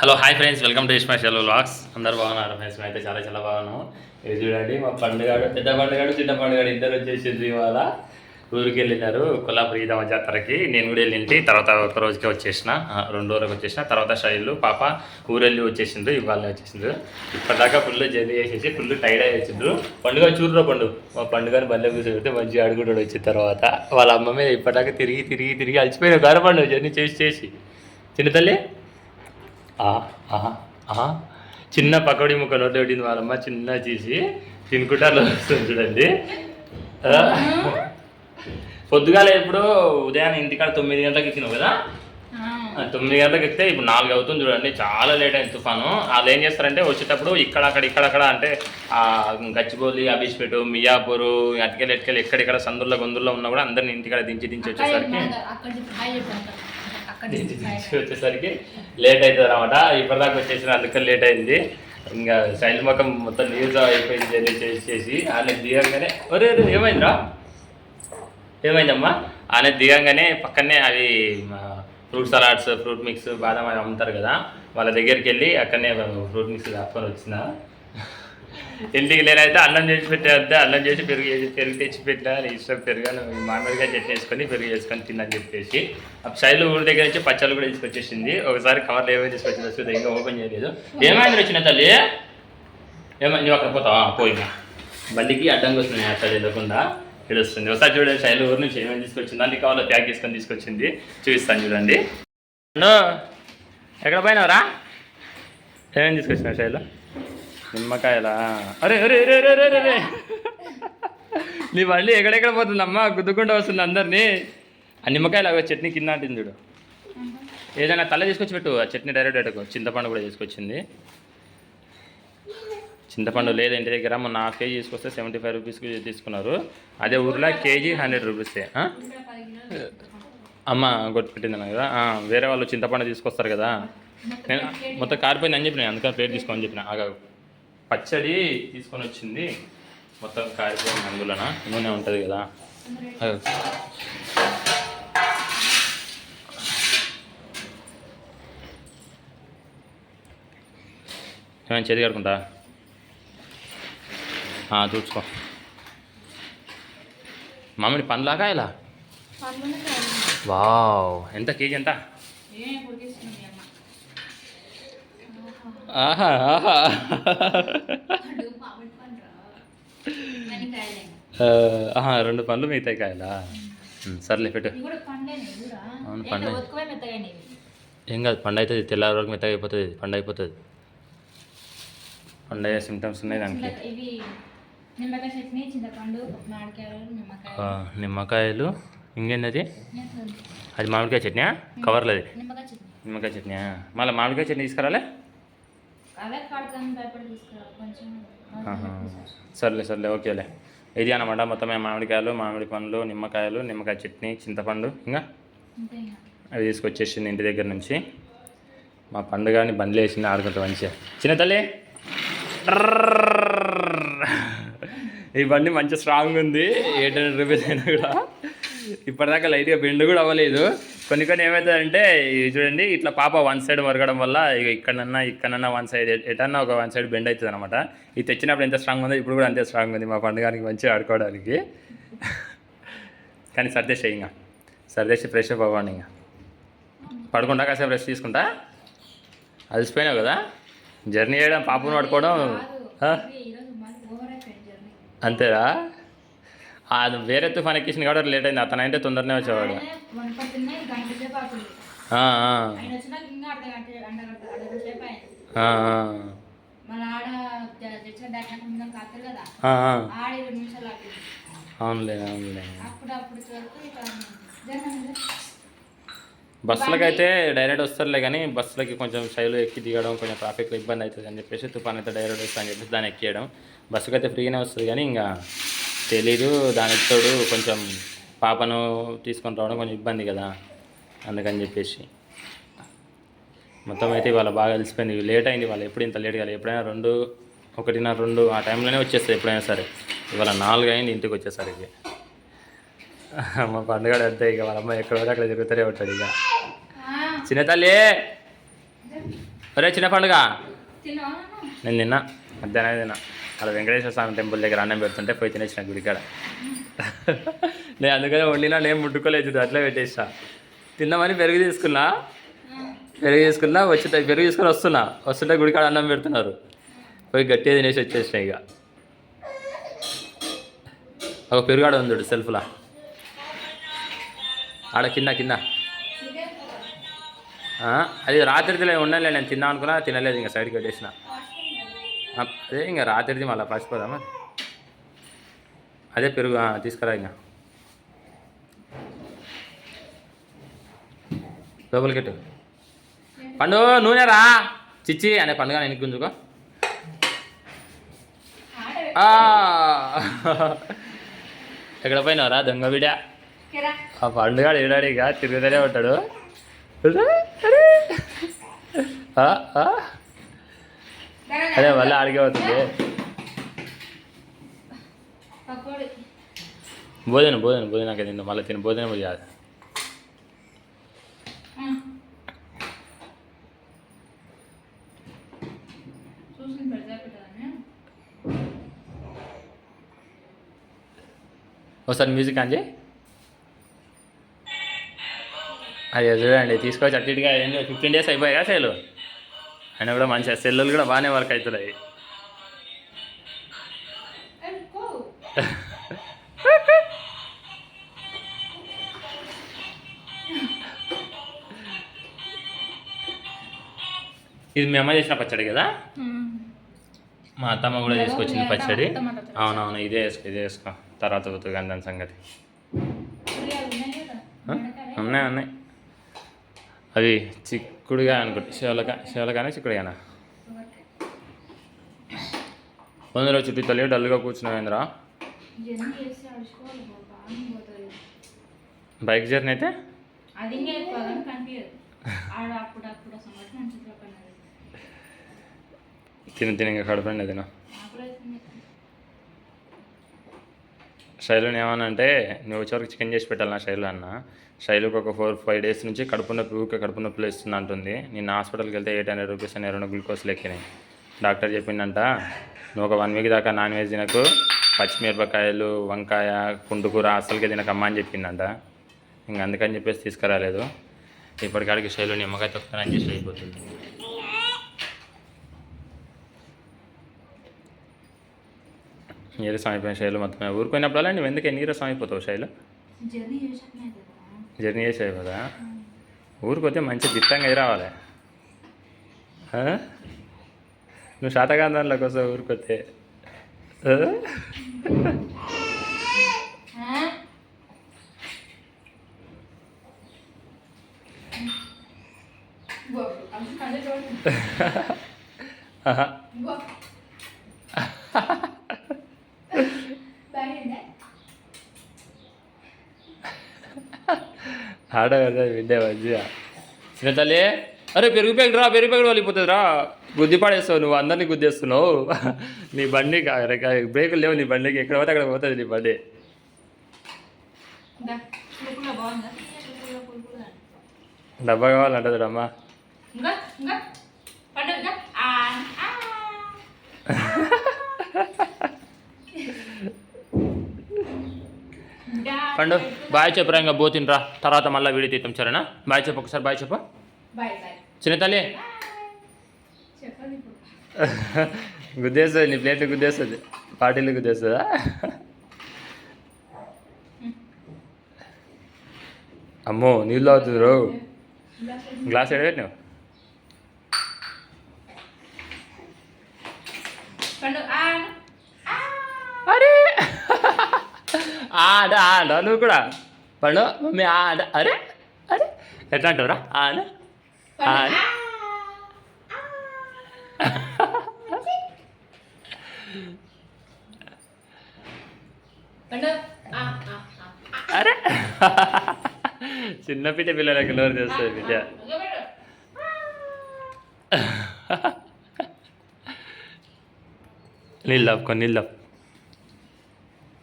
Hello hi friends welcome to Ishma shell vlogs. అందరు బాగున్నారు? Friends అయితే చాలా చాలా బాగున్నాము. ఇది చూడండి మా పండుగాడు పెద్ద పండుగాడు చిన్న పండుగాడు ఇద్దరు వచ్చేసింది ఇవాళ. ఊరికి వెళ్ళినారు కొల్లాపురి ఈదమ్మ జాతరకి నేను కూడా వెళ్ళింటి తర్వాత ఒక రోజుకి వచ్చేసిన. రెండు రోజులకు వచ్చేసిన. తర్వాత శైలు పాప ఊరెళ్ళి వచ్చేసిండ్రు ఇవాళ వచ్చేసిండ్రు. ఇప్పటిదాకా ఫుల్ జర్నీ చేసేసి ఫుల్ టైర్డ్ అయ్యేసిండ్రు పండుగ చూడరు పండు. మా పండుగని బల్లె కూర్చోబెట్టి మంచిగా అడుగుతాడు వచ్చిన తర్వాత. వాళ్ళ అమ్మ మీద ఇప్పటిదాకా తిరిగి తిరిగి తిరిగి అలసిపోయిన గారు పండుగ జర్నీ చేసి చేసి. చిన్న తల్లి? చిన్న పకోడీ ముక్క నోట్లో పెట్టింది వాళ్ళమ్మ చిన్న చేసి తినుకుంటా అట్లా వస్తుంది చూడండి. పొద్దుగాల ఎప్పుడు ఉదయాన్నే ఇంటికాడ తొమ్మిది గంటలకు ఎక్కినావు కదా? తొమ్మిది గంటలకు ఎక్కితే ఇప్పుడు నాలుగు అవుతుంది చూడండి చాలా లేట్ అయింది తుఫాను. వాళ్ళు ఏం చేస్తారంటే వచ్చేటప్పుడు ఇక్కడ అక్కడ ఇక్కడక్కడ అంటే ఆ గచ్చిబౌలి అబీష్పేట మియాపూర్ అటుకెళ్ళి ఎటుకెళ్ళి ఎక్కడెక్కడ సందుల్లో గొంతుల్లో ఉన్నా కూడా అందరిని ఇంటికాడ దించి దించి వచ్చేసరికి వచ్చేసరికి లేట్ అవుతుంది అనమాట ఇప్పటిదాకా వచ్చేసిన అందుకని లేట్ అయింది. ఇంకా శైలి మొక్కం మొత్తం నీరు అయిపోయింది జర్నీ చేసి చేసి. ఆయన దిగంగానే ఒరే ఏమైందిరా? ఏమైందమ్మా? ఆయన దిగంగానే పక్కనే అవి ఫ్రూట్ సలాడ్స్ ఫ్రూట్ మిక్స్ బాదం అవి అమ్ముతారు కదా. వాళ్ళ దగ్గరికి వెళ్ళి అక్కడనే ఫ్రూట్ మిక్స్ కప్పుకొని వచ్చిన. ఇంటికి లేనైతే అన్నం చేసి పెట్టేస్తే అన్నం చేసి పెరుగు చేసి పెరుగు తెచ్చి పెట్టినా? ఇష్టం పెరుగు మామిడిగా చట్నీ వేసుకొని పెరుగు చేసుకొని తిన్నని చెప్పేసి. ఆ శైలు ఊరి దగ్గర నుంచి పచ్చళ్ళు కూడా తీసుకొచ్చేసింది. ఒకసారి కవర్లో ఏమైనా తీసుకొచ్చిందో వస్తుంది ఇంకా ఓపెన్ చేయలేదు. ఏమైంది వచ్చిన తల్లి? ఏమైంది? నువ్వు అక్కడ పోతావా? పోయినా బండికి అడ్డంగా వస్తున్నాయి అట్లా వెళ్ళకుండా వస్తుంది ఒకసారి చూడండి శైలు ఊరి నుంచి ఏమేమి తీసుకొచ్చింది. అన్ని కావాలో ప్యాక్ చేసుకొని తీసుకొచ్చింది. చూపిస్తాను చూడండి. ఎక్కడ పోయినావురా? ఏమేమి తీసుకొచ్చిన శైలు నిమ్మకాయలా? అరే అరే అరే అరే అరే అరే నీ బండి ఎక్కడెక్కడ పోతుందమ్మా గుద్దుకుంటూ వస్తుంది అందరినీ. ఆ నిమ్మకాయలు అవి చట్నీ కింద అంటుంది చూడు. ఏదైనా తల తీసుకొచ్చి పెట్టు ఆ చట్నీ డైరెక్ట్ పెట్టుకో. చింతపండు కూడా తీసుకొచ్చింది. చింతపండు లేదు ఇంటి దగ్గర. మొన్న హాఫ్ కేజీ తీసుకొస్తే సెవెంటీ ఫైవ్ రూపీస్కి తీసుకున్నారు. అదే ఊర్లో కేజీ హండ్రెడ్ రూపీసే అమ్మ కొట్టి పెట్టింది కదా. వేరే వాళ్ళు చింతపండు తీసుకొస్తారు కదా. నేను మొత్తం కారిపోయింది అని చెప్పిన అందుకని ప్లేట్ తీసుకోమని చెప్పిన. ఆగా పచ్చడి తీసుకొని వచ్చింది. మొత్తం కారిపోయింది అందులోన. నూనె ఉంటుంది కదా. ఏమైనా చేతి కడుకుంటా? చూసుకో. మామిడి పండ్లాగా ఇలా? వావ్. ఎంత కేజీ ఎంత? ఆహా ఆహా. ఆహా, రెండు పండ్లు మిగతాయి కాయలా? సర్లే పెట్టు. అవును, పండే. ఏం కాదు పండు అవుతుంది తెల్లారి వరకు మెత్తగా అయిపోతుంది ఇది, పండు అయిపోతుంది. పండు అయ్యే సిమ్టమ్స్ ఉన్నాయి దానికి. నిమ్మకాయలు ఇంకేంది అది మామిడికాయ చట్నీ కవర్లో అది నిమ్మకాయ చట్నీ. మళ్ళీ మామిడికాయ చట్నీ తీసుకురాలే అదే కాడుకొని భయపడి తీసుకురావాలి కొంచెం ఆహా. సర్లే సర్లే ఓకేలే. ఇది అనమాట మొత్తం మామిడికాయలు మామిడి పండ్లు నిమ్మకాయలు నిమ్మకాయ చట్నీ చింతపండు ఇంకా? అవి తీసుకొచ్చేసింది ఇంటి దగ్గర నుంచి. మా పండుగని బండ్లు వేసింది ఆడుకుంటా మంచిగా. చిన్న తల్లి! ఈ బండి మంచి స్ట్రాంగ్ ఉంది. ఎయిట్ హండ్రెడ్ రూపీస్ అయినా కూడా. ఇప్పటిదాకా లైట్గా బెండ్ కూడా అవ్వలేదు. కొన్ని కొన్ని ఏమవుతుందంటే చూడండి ఇట్లా పాప వన్ సైడ్ మరగడం వల్ల ఇక ఇక్కడన్నా ఇక్కడన్నా వన్ సైడ్ ఎటన్నా ఒక వన్ సైడ్ బెండ్ అవుతుంది అనమాట ఇది తెచ్చినప్పుడు ఎంత స్ట్రాంగ్ ఉందో ఇప్పుడు కూడా అంతే స్ట్రాంగ్ ఉంది మా పండుగకి మంచిగా ఆడుకోవడానికి. కానీ సర్దేసి ఇంకా. సర్దేసి ఫ్రెష్ అప్ అవ్వండి ఇంకా. పడుకుంటా కాసేపు రెస్ట్ తీసుకుంటా. అలసిపోయినావు కదా? జర్నీ చేయడం పాపను పడుకోవడం అంతేరా అది వేరే తుఫాన్ ఎక్కించిన కాబట్టి లేట్ అయింది. అతను అయితే తొందరనే వచ్చేవాడు. అవునులే అవునులే. అప్పుడు అప్పుడు వరకు ఇక జనం బస్సులకి అయితే డైరెక్ట్ వస్తారులే కానీ బస్సులకి కొంచెం శైలు ఎక్కి దిగడం కొంచెం ట్రాఫిక్లో ఇబ్బంది అవుతుంది అని చెప్పేసి తుఫాన్ అయితే డైరెక్ట్ వస్తా అని చెప్పేసి దాన్ని ఎక్కియడం. బస్సుకి అయితే ఫ్రీగానే వస్తుంది కానీ ఇంకా తెలీదు దానికి తోడు కొంచెం పాపను తీసుకొని రావడం కొంచెం ఇబ్బంది కదా అందుకని చెప్పేసి. మొత్తం అయితే ఇవాళ బాగా కలిసిపోయింది లేట్ అయింది వాళ్ళు ఎప్పుడు ఇంత లేట్ కాలేదు ఎప్పుడైనా రెండు ఒకటిన్నర రెండు ఆ టైంలోనే వచ్చేస్తుంది ఎప్పుడైనా సరే. ఇవాళ నాలుగు అయింది ఇంటికి వచ్చేసరికి. మా పండుగ అంతే ఇక వాళ్ళ అమ్మ ఎక్కడ అక్కడ తిరుగుతూనే ఉంటాడు ఇక. చిన్న తల్లి! ఒరే చిన్న పండుగ? నేను తిన్నా మధ్యాహ్నం తిన్నా. అక్కడ వెంకటేశ్వర స్వామి టెంపుల్ దగ్గర అన్నం పెడుతుంటే పోయి తినేసిన గుడికాడ. నేను అందుకనే వండినా నేను ముట్టుకోలేదు అట్లా పెట్టేసా తిన్నామని పెరుగు తీసుకున్నా. పెరుగు తీసుకున్నా వచ్చి పెరుగు తీసుకుని వస్తున్నా. వస్తుంటే గుడికాడ అన్నం పెడుతున్నారు. పోయి గట్టిగా తినేసి వచ్చేసిన ఇక. ఒక పెరుగాడ ఉంది సెల్ఫ్లా ఆడ కింద కింద. అది రాత్రి ఉండలే నేను తిన్నా అనుకున్నా తినలేదు ఇంకా సైడ్కి పెట్టేసిన. అదే ఇంకా రాత్రిది మళ్ళీ పసిపోదామా? అదే పెరుగు తీసుకురా ఇంకా లోపలికి పెట్టు. పండు నూనె రా. చిచ్చి అనే పండుగ నేను గుంజుకో ఆ! ఎక్కడ పోయినావురా దొంగ బిడ ఆ పండుగ ఏడాడిగా తిరుగుతూనే ఉంటాడు. ఆ, ఆ. అదే మళ్ళీ ఆడికే అవుతుంది భోజన భోజన భోజనాక తిందా. మళ్ళీ తిన భోజనం పెట్టదని ఒకసారి మ్యూజిక్ చేయి. అది చూడండి తీసుకొచ్చి అటు ఇటుగా ఫిఫ్టీన్ డేస్ అయిపోయాయి సెల్. అయినా కూడా మంచిగా సెల్లులు కూడా బాగానే వర్క్ అవుతున్నాయి. ఇది మీ అమ్మ చేసిన పచ్చడి కదా? మా అత్తమ్మ కూడా తీసుకొచ్చింది పచ్చడి. అవునవును ఇదే వేసుకో ఇదే వేసుకో తర్వాత కానీ దాని సంగతి? ఉన్నాయి ఉన్నాయి. అవి చిక్కుడుగా అనుకుంటా. శివలక శివలకానే చిక్కుడుగానా? వందలో చుట్టూ తల్లి డల్గా కూర్చున్నావేంద్రా బైక్ జర్నీ అయితే? అది తిని తిని ఇంకా కడుపుండి తిన. శైలుని ఏమన్నా అంటే నువ్వు వచ్చేవరకు చికెన్ చేసి పెట్టాలి నా శైలు అన్న. శైలుకి ఒక ఫోర్ ఫైవ్ డేస్ నుంచి కడుపు నొప్పి ఊరికే కడుపు నొప్పి లేస్తుంది అంటుంది. నిన్న హాస్పిటల్కి వెళ్తే ఎయిట్ హండ్రెడ్ రూపీస్ అని రెండు గ్లూకోజ్ లెక్కినాయి. డాక్టర్ చెప్పిందంట నువ్వు ఒక వన్ వీక్ దాకా నాన్ వెజ్ తినకు పచ్చిమిరపకాయలు వంకాయ కుండుకూర అసలుకే తినకమ్మా అని చెప్పిందంట. ఇంక అందుకని చెప్పేసి తీసుకురాలేదు. ఇప్పటికాడికి శైలు నిమ్మకాయ తొక్కుతానని చెప్పి అయిపోతుంది. నీరసం అయిపోయిన శైలు మొత్తం ఊరుకున్నప్పుడు నువ్వు ఎందుకే నీరసం అయిపోతావు శైలు? జర్నీ కదా చేసేవి కదా ఊరికొస్తే మంచి దిట్టంగా అయి రావాలి? నువ్వు శాతగాంధంలోకి వస్తావు ఊరికొస్తే ఆ? ఆహా. ఆడ కదా బిడ్డ మంచిగా. చిన్న తల్లి అరే పెరుగు ప్యాకెట్ రా పెరుగు ప్యాకెట్ వెళ్ళిపోతుంది రా గుద్ది పడేస్తావు నువ్వు అందరినీ గుద్దేస్తున్నావు. నీ బండి బ్రేకులు లేవు నీ బండికి ఎక్కడ పోతే అక్కడ పోతుంది నీ బండి. డబ్బా కావాలంటది అమ్మా ఇంకా ఇంకా పండు బాయ్ చెప్పురా ఇంకా పోతినరా తర్వాత మళ్ళీ వీడియో తీద్దాం సరేనా? బాయ్ చెప్పు ఒకసారి బాయ్ చెప్పు. Bye bye. చిన్న తల్లి. చెప్పండి ఇప్పుడు. గుద్దేస్తుంది నీ ప్లేట్లు గుద్దేస్తుంది. పార్టీలు గుద్దేస్తుందా? అమ్మో నీళ్ళు అవుతుంది రో. గ్లాస్ ఎడబెట్టినావు పండు ఆ ఆ. అరే ఆడ ఆడ నువ్వు కూడా పండు మమ్మీ ఆడ అరే అరే ఎట్లా అంటావురా ఆడ పండు ఆ. ఆ. పండు ఆ, ఆ, ఆ. అరే చిన్న పిట్ట పిల్లలకి నోరు చేస్తుంది బిడ్డ. నీళ్ళు కొన్ని నీళ్ళు.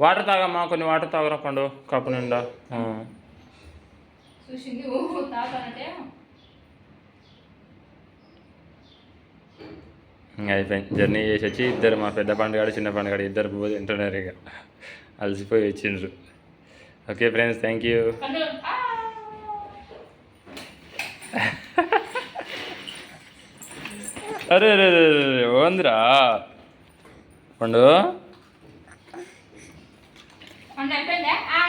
వాటర్ తాగమ్మా కొన్ని వాటర్ తాగరా పండు కప్పు నిండా. అయిపోయింది. జర్నీ చేసి వచ్చి ఇద్దరు మా పెద్ద పండుగ చిన్న పండుగ ఇద్దరు పోయి తింటున్నారు ఇక. అలసిపోయి వచ్చిండ్రు. Okay friends thank you! అరే అరే అరే ఓందిరా పండు. అయిపోయిందా ఆ,